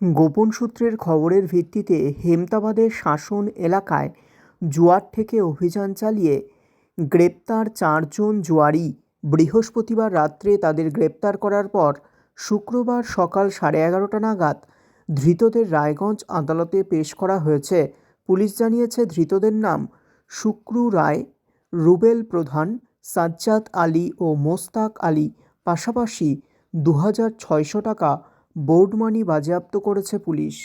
গোপন সূত্রের খবরের ভিত্তিতে হেমতাবাদের শাসন এলাকায় জুয়ার থেকে অভিযান চালিয়ে গ্রেপ্তার চারজন জুয়ারি। বৃহস্পতিবার রাত্রে তাদের গ্রেপ্তার করার পর শুক্রবার সকাল সাড়ে এগারোটা নাগাদ ধৃতদের রায়গঞ্জ আদালতে পেশ করা হয়েছে। পুলিশ জানিয়েছে, ধৃতদের নাম শুক্রু রায়, রুবেল প্রধান, সাজ্জাদ আলী ও মোস্তাক আলী। পাশাপাশি দু হাজার ছয়শো টাকা বোর্ড মানি বাজেয়াপ্ত করেছে পুলিশ।